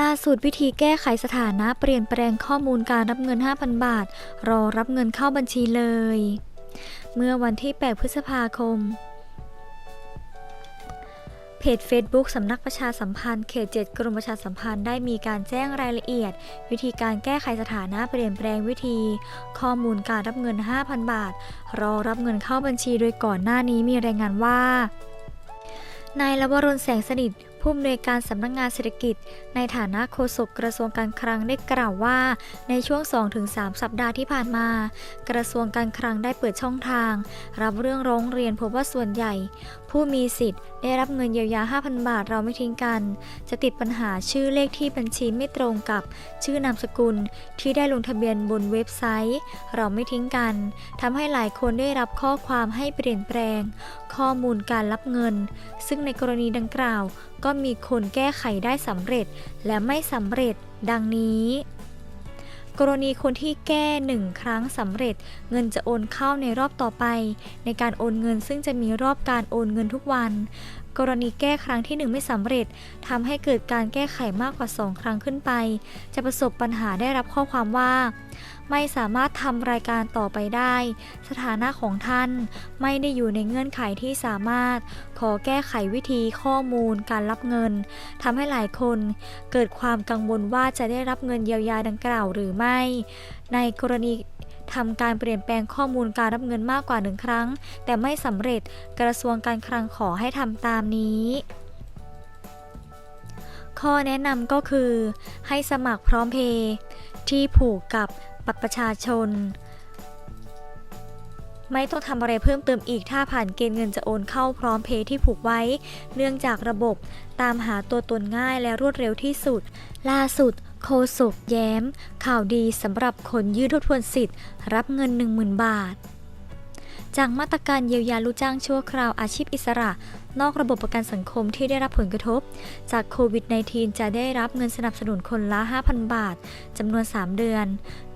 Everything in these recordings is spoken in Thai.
ล่าสุดวิธีแก้ไขสถานะเปลี่ยนแปลงข้อมูลการรับเงิน 5,000 บาท รอรับเงินเข้าบัญชีเลย เมื่อวันที่ 8 พฤษภาคม เพจ Facebook สำนักประชาสัมพันธ์ เขต 7 กรมประชาสัมพันธ์ได้มีการแจ้งรายละเอียด วิธีการแก้ไขสถานะเปลี่ยนแปลงวิธี ข้อมูลการรับเงิน 5,000 บาท รอรับเงินเข้าบัญชีโดยก่อนหน้านี้มีรายงานว่านายลวรนแสงสนิท ผู้อำนวยการสำนักงงานเศรษฐกิจ ในฐานะโฆษกกระทรวงการคลังได้กล่าวว่า ในช่วง 2-3 สัปดาห์ที่ผ่านมา กระทรวงการคลังได้เปิดช่องทาง รับเรื่องร้องเรียนพบว่าส่วนใหญ่ ผู้มีสิทธิ์ ได้รับเงินเยียวยา 5,000 บาทเราไม่ทิ้งกัน จะติดปัญหาชื่อเลขที่บัญชีไม่ตรงกับชื่อนามสกุลที่ได้ลงทะเบียนบนเว็บไซต์ เราไม่ทิ้งกันทำให้หลายคนได้รับข้อความให้เปลี่ยนแปลง ข้อมูลการรับเงิน ซึ่งในกรณีดังกล่าว ก็มีคนแก้ไขได้สำเร็จและไม่สำเร็จ ดังนี้ กรณีคนที่แก้หนึ่งครั้งสำเร็จ เงินจะโอนเข้าในรอบต่อไป ในการโอนเงินซึ่งจะมีรอบการโอนเงินทุกวัน กรณีแก้ครั้งที่ 1 ไม่สำเร็จทำให้เกิดการแก้ไขมากกว่า 2 ครั้งขึ้นไป จะประสบปัญหาได้รับข้อความว่า ไม่สามารถทำรายการต่อไปได้ สถานะของท่านไม่ได้อยู่ในเงื่อนไขที่สามารถ ขอแก้ไขวิธีข้อมูลการรับเงินทำให้หลายคนเกิดความกังวลว่าจะได้รับเงินเยียวยาดังกล่าวหรือไม่ ในกรณี ทำการเปลี่ยนแปลงข้อมูลการรับเงินมากกว่าหนึ่งครั้ง แต่ไม่สำเร็จกระทรวงการคลังขอให้ทำตามนี้ข้อแนะนำก็คือ ให้สมัครพร้อมเพย์ที่ผูกกับบัตรประชาชน ไม่ต้องทำอะไรเพิ่มเติมอีกถ้าผ่านเกณฑ์เงินจะโอนเข้าพร้อมเพย์ที่ผูกไว้ เนื่องจากระบบตามหาตัวตนง่ายและรวดเร็วที่สุด ล่าสุด โคศกแย้ม ข่าวดีสำหรับคนยื่นทบทวนสิทธิ์ รับเงิน 10,000 บาท จากมาตรการเยียวยาลูกจ้างชั่วคราวอาชีพอิสระ นอกระบบประกันสังคมที่ได้รับผลกระทบ จากโควิด -19 จะได้รับเงินสนับสนุนคนละ 5,000 บาทจำนวน 3 เดือน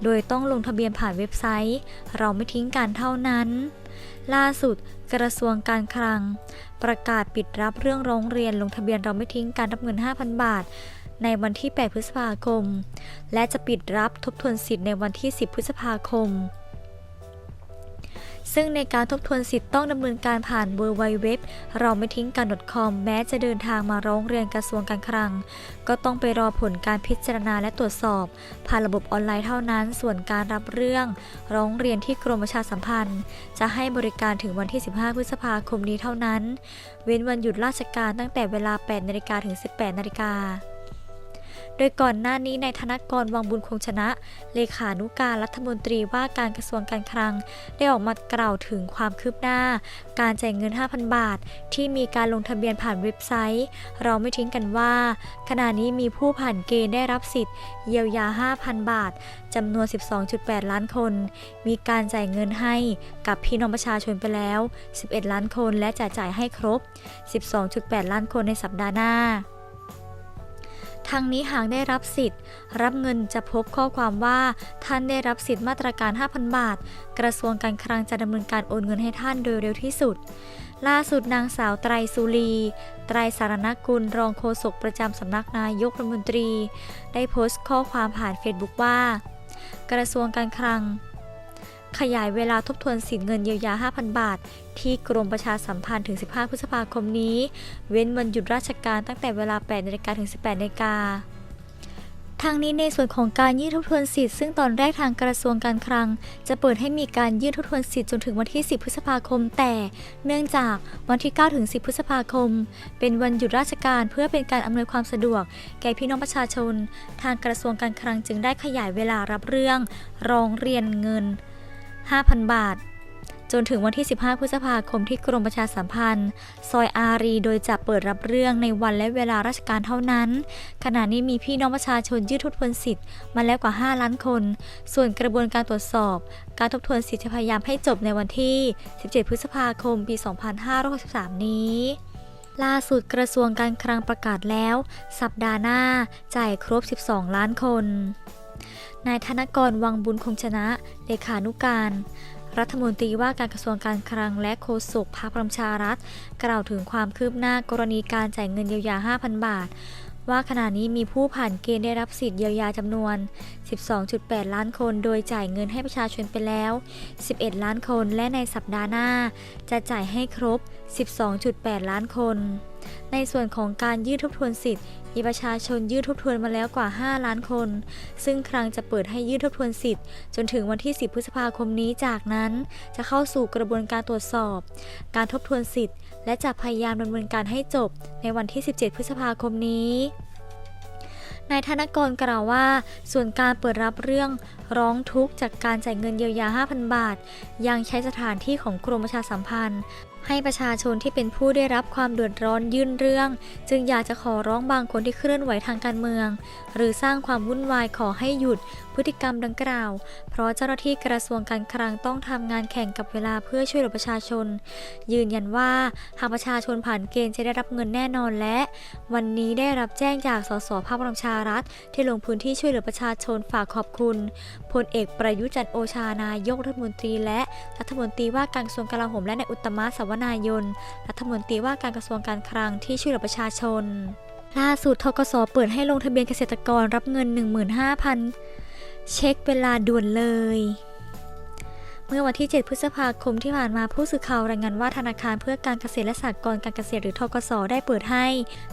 โดยต้องลงทะเบียนผ่านเว็บไซต์ เราไม่ทิ้งกันเท่านั้น ล่าสุดกระทรวงการคลัง ประกาศปิดรับเรื่องร้องเรียนลงทะเบียนเราไม่ทิ้งการรับเงิน 5,000 บาท ในวันที่ 8 พฤษภาคม และจะปิดรับทบทวนสิทธิ์ในวันที่ 10 พฤษภาคม ซึ่งในการทบทวนสิทธิ์ต้องดำเนินการผ่าน w w w เราไม่ทิ้งกัน .com แม้จะเดินทางมาร้องเรียนกระทรวงการคลัง ก็ต้องไปรอผลการพิจารณาและตรวจสอบ ผ่านระบบออนไลน์เท่านั้น ส่วนการรับเรื่อง ร้องเรียนที่กรมประชาสัมพันธ์ จะให้บริการถึงวันที่ 15 พฤษภาคมนี้เท่านั้น เว้นวันหยุดราชการตั้งแต่เวลา 8นาฬิกาถึง 18นาฬิกา โดยก่อนหน้านี้นายธนกรวังบุญคงชนะ เลขานุการรัฐมนตรีว่าการกระทรวงการคลัง ได้ออกมากล่าวถึงความคืบหน้า การจ่ายเงิน 5,000 บาท ที่มีการลงทะเบียนผ่านเว็บไซต์ เราไม่ทิ้งกันว่า ขณะนี้มีผู้ผ่านเกณฑ์ได้รับสิทธิ์เยียวยา 5,000 บาทจำนวน 12.8 ล้านคน มีการจ่ายเงินให้กับพี่น้องประชาชนไปแล้ว 11 ล้านคนและจะจ่ายให้ครบ 12.8 ล้านคนในสัปดาห์หน้า ทางนี้หากได้รับสิทธิ์ รับเงินจะพบข้อความว่า ท่านได้รับสิทธิ์มาตรการ 5,000 บาท กระทรวงการคลังจะดำเนินการโอนเงินให้ท่านโดยเร็วที่สุด ล่าสุดนางสาวไตรสุรี ไตรสารณกุลรองโฆษกประจำสำนักนายกรัฐมนตรี ได้โพสต์ข้อความผ่านเฟซบุ๊กว่า กระทรวงการคลัง ขยายเวลาทบทวนสิทธิเงินเยียวยา 5,000 บาท ที่กรมประชาสัมพันธ์ถึง 15 พฤษภาคมนี้ เว้นวันหยุดราชการตั้งแต่เวลา 8นาฬิกาถึง 18นาฬิกาทางนี้ในส่วนของการยื่นทบทวนสิทธิ์ซึ่งตอนแรกทางกระทรวงการคลัง จะเปิดให้มีการยื่นทบทวนสิทธิ์จนถึงวันที่ 10 พฤษภาคม แต่เนื่องจากวันที่ 9 ถึง 10 พฤษภาคม เป็นวันหยุดราชการเพื่อเป็นการอำนวยความสะดวก แก่พี่น้องประชาชน ทางกระทรวงการคลังจึงได้ขยายเวลารับเรื่อง ร้องเรียนเงิน 5,000 บาท จนถึงวันที่ 15 พฤษภาคมที่กรมประชาสัมพันธ์ ซอยอารี โดยจะเปิดรับเรื่องในวันและเวลาราชการเท่านั้น ขณะนี้มีพี่น้องประชาชนยื่นทบทวนสิทธิ์มาแล้วกว่า 5 ล้านคน ส่วนกระบวนการตรวจสอบ การทบทวนสิทธิ์จะพยายามให้จบในวันที่ 17 พฤษภาคม ปี 2563 นี้ล่าสุดกระทรวงการคลังประกาศแล้ว สัปดาห์หน้าจ่ายครบ 12 ล้านคน นายธนกรวังบุญคงชนะ เลขานุการ รัฐมนตรีว่าการกระทรวงการคลังและโฆษกพรรคประชารัฐ กล่าวถึงความคืบหน้ากรณีการจ่ายเงินเยียวยา 5,000 บาท ว่าขณะนี้มีผู้ผ่านเกณฑ์ได้รับสิทธิ์เยียวยาจำนวน 12.8 ล้านคน โดยจ่ายเงินให้ประชาชนไปแล้ว 11 ล้านคน และในสัปดาห์หน้า จะจ่ายให้ครบ 12.8 ล้านคน ในส่วนของการยื่นทบทวนสิทธิ์ มีประชาชนยื่นทบทวนมาแล้วกว่า 5 ล้านคน ซึ่งครั้งจะเปิดให้ยื่นทบทวนสิทธิ์ จนถึงวันที่ 10 พฤษภาคมนี้จากนั้น จะเข้าสู่กระบวนการตรวจสอบ การทบทวนสิทธิ์ และจะพยายามดำเนินการให้จบ ในวันที่ 17 พฤษภาคมนี้นายธนกรกล่าวว่า ส่วนการเปิดรับเรื่องร้องทุกข์จากการจ่ายเงินเยียวยา 5,000 บาท ยังใช้สถานที่ของกรมประชาสัมพันธ์ ให้ประชาชนที่เป็นผู้ได้รับความเดือดร้อนยื่นเรื่อง จึงอยากจะขอร้องบางคนที่เคลื่อนไหวทางการเมือง หรือสร้างความวุ่นวายขอให้หยุดพฤติกรรมดังกล่าว เพราะเจ้าหน้าที่กระทรวงการคลังต้องทำงานแข่งกับเวลาเพื่อช่วยเหลือประชาชน ยืนยันว่าหากประชาชนผ่านเกณฑ์จะได้รับเงินแน่นอนและ วันนี้ได้รับแจ้งจากสสภาคพลังประชารัฐ ที่ลงพื้นที่ช่วยเหลือประชาชนฝากขอบคุณพลเอกประยุจันโอชานายกรัฐมนตรีและรัฐมนตรีว่าการกระทรวงกลาโหมและนายอุตตมะสวนนายน รัฐมนตรีว่าการกระทรวงการคลังที่ช่วยเหลือประชาชน ล่าสุดทกสเปิดให้ลงทะเบียนเกษตรกรรับเงิน 15,000 เช็คเวลาด่วนเลย เมื่อวันที่ 7 พฤษภาคมที่ผ่านมาผู้สื่อข่าวรายงานว่าธนาคารเพื่อการเกษตรและสหกรณ์การเกษตรหรือทกสได้เปิดให้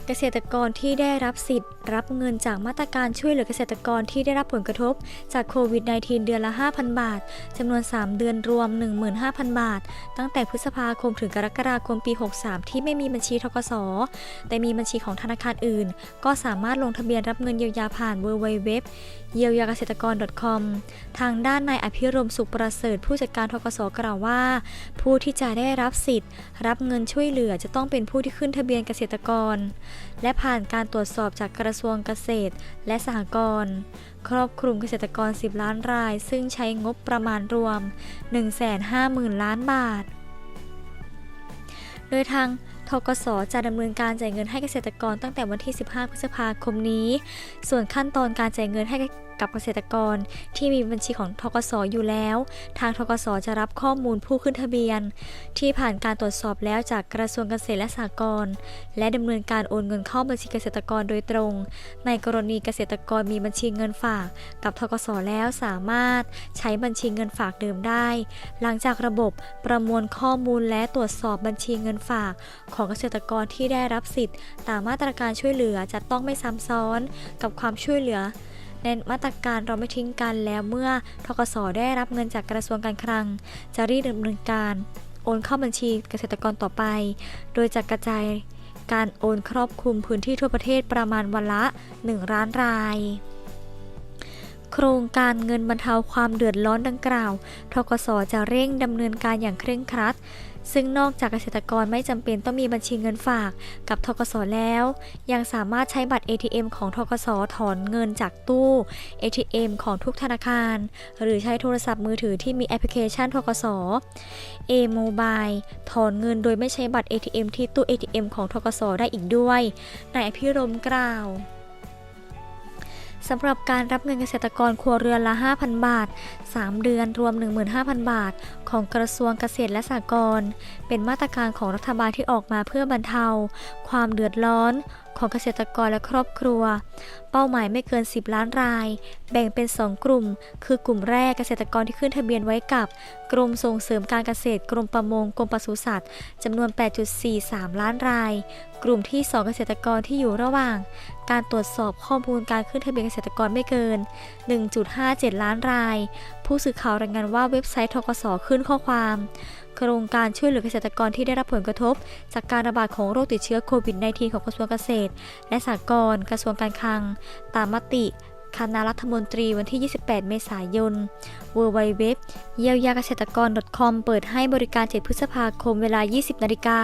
เกษตรกรที่ได้รับสิทธิ์ รับเงินจากมาตรการช่วยเหลือเกษตรกรที่ได้รับผลกระทบ จากโควิด -19 เดือนละ 5,000 บาทจำนวน 3 เดือนรวม 15,000 บาท ตั้งแต่พฤษภาคมถึงกรกฎาคมปี 63 ที่ไม่มีบัญชีทกสแต่มีบัญชีของธนาคารอื่น ก็สามารถลงทะเบียนรับเงินเยียวยาผ่าน www เยียวยาเกษตรกร .com ทางด้านนายอภิรมสุขประเสริฐผู้จัดการทกสกล่าวว่า ผู้ที่จะได้รับสิทธิ์ รับเงินช่วยเหลือจะต้องเป็นผู้ที่ขึ้นทะเบียนเกษตรกร และผ่านการตรวจสอบจากกระทรวงเกษตรและสหกรณ์ครอบคลุมเกษตรกร 10 ล้านราย ซึ่งใช้งบประมาณรวม 150,000 ล้านบาท โดยทางทกสจะดำเนินการจ่ายเงินให้เกษตรกรตั้งแต่วันที่ 15 พฤษภาคมนี้ ส่วนขั้นตอนการจ่ายเงินให้ กับเกษตรกร ที่มีบัญชีของทกสอยู่แล้ว ทางทกสจะรับข้อมูลผู้ขึ้นทะเบียน ที่ผ่านการตรวจสอบแล้วจากกระทรวงเกษตรและสหกรณ์และดำเนินการโอนเงินเข้าบัญชีเกษตรกรโดยตรง ในกรณีเกษตรกรมีบัญชีเงินฝาก กับทกสแล้วสามารถใช้บัญชีเงินฝากเดิมได้ หลังจากระบบประมวลข้อมูลและตรวจสอบบัญชีเงินฝาก ของเกษตรกรที่ได้รับสิทธิ์ ตามมาตรการช่วยเหลือจะต้องไม่ซ้ำซ้อนกับความช่วยเหลือ ในมาตรการเราไม่ทิ้งกันแล้วเมื่อทกสได้รับเงินจากกระทรวงการคลัง จะรีบดำเนินการ โอนเข้าบัญชีเกษตรกรต่อไป โดยจะกระจายการโอนครอบคลุมพื้นที่ทั่วประเทศประมาณวันละ 1 ล้านราย โครงการเงินบรรเทาความเดือดร้อนดังกล่าว ทกสจะเร่งดำเนินการอย่างเคร่งครัด ซึ่งนอกจากเกษตรกรไม่จำเป็นต้องมีบัญชีเงินฝากกับทกสแล้ว ยังสามารถใช้บัตร ATM ของทกสถอนเงินจากตู้ ATM ของทุกธนาคาร หรือใช้โทรศัพท์มือถือที่มีแอปพลิเคชันทกส A-Mobile ถอนเงินโดยไม่ใช้บัตร ATM ที่ตู้ ATM ของทกสได้อีกด้วยนายอภิรมกล่าว สำหรับการรับเงินเกษตรกรครัวเรือนละ 5,000 บาท 3 เดือนรวม 15,000 บาท ของกระทรวงเกษตรและสหกรณ์เป็นมาตรการของรัฐบาลที่ออกมาเพื่อบรรเทา ความเดือดร้อนของเกษตรกรและครอบครัว เป้าหมายไม่เกิน 10 ล้านราย แบ่งเป็น 2 กลุ่ม คือกลุ่มแรกเกษตรกรที่ขึ้นทะเบียนไว้กับ กรมส่งเสริมการเกษตร กรมประมง กรมปศุสัตว์จำนวน 8.43 ล้านรายกลุ่มที่ 2 เกษตรกรที่อยู่ระหว่าง การตรวจสอบข้อมูลการขึ้นทะเบียนเกษตรกรไม่เกิน 1.57 ล้านราย ผู้สื่อข่าวรายงานว่าเว็บไซต์ทกสขึ้นข้อความ โครงการช่วยเหลือเกษตรกรที่ได้รับผลกระทบ จากการระบาดของโรคติดเชื้อโควิด -19 ของกระทรวงเกษตร และสหกรณ์กระทรวงการคลัง ตามมติคณะรัฐมนตรีวันที่ 28 เมษายน w w w เยียวยาเกษตรกร .com เปิดให้บริการ 7 พฤษภาคมเวลา 20 นาฬิกา